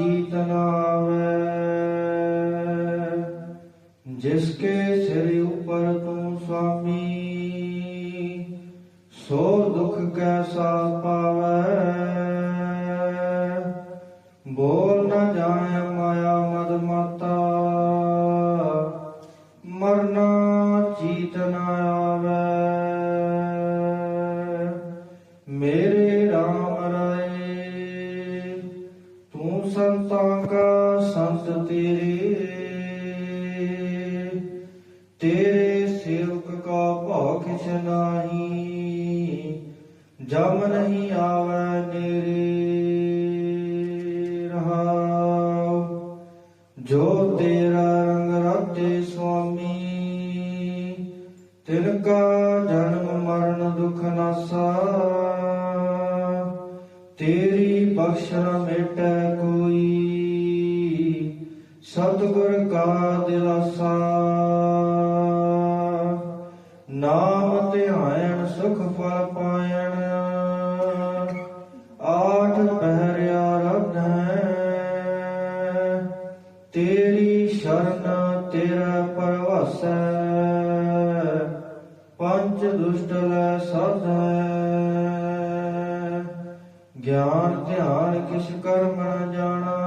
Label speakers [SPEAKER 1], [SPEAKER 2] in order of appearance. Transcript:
[SPEAKER 1] ਚੀਤ ਨਾ ਆਵੈ ਸਿਰ ਉਪਰ ਤੂੰ ਸੁਆਮੀ ਸੋ ਦੁਖ ਕੈਸਾ ਪਾਵੈ। ਬੋਲ ਨਾ ਜਾਣੈ ਮਾਇਆ ਮਦ ਮਾਤਾ, ਮਰਨਾ ਚੀਤ ਨਾ ਸੰਤ ਤੇਰੇ ਤੇਰੇ ਸੇਵਕ ਕਾ ਭਉ ਕਿਛ ਨਾਹੀ, ਜਮ ਨਹੀਂ ਆਵੈ ਨੇਰੇ, ਰਹਾਉ। ਜੋ ਤੇਰਾ ਰੰਗ ਰਾਤੇ ਸੁਆਮੀ ਤਿਨ ਕਾ ਜਨਮ ਮਰਨ ਦੁਖ ਨਾਸਾ। ਤੇਰੀ ਬਖਸ਼ ਨ ਮੇਟੈ ਕੋਈ ਸਤਿਗੁਰ ਕਾ ਦਿਲਾਸਾ। ਨਾਮ ਧਿਆਇਣ ਸੁਖ ਫਲ ਪਾਇਣ। ਆਠ ਪਹਿਰਿਆ ਰੱਬ ਹੈ। ਤੇਰੀ ਸ਼ਰਨ ਤੇਰਾ ਪਰਵਾਸੈ। ਪੰਜ ਦੁਸ਼ਟ ਲੈ ਸਾਧੈ ਗਿਆਨ ਧਿਆਨ ਕਿਛ ਕਰਮ ਨਾ ਜਾਣਾ।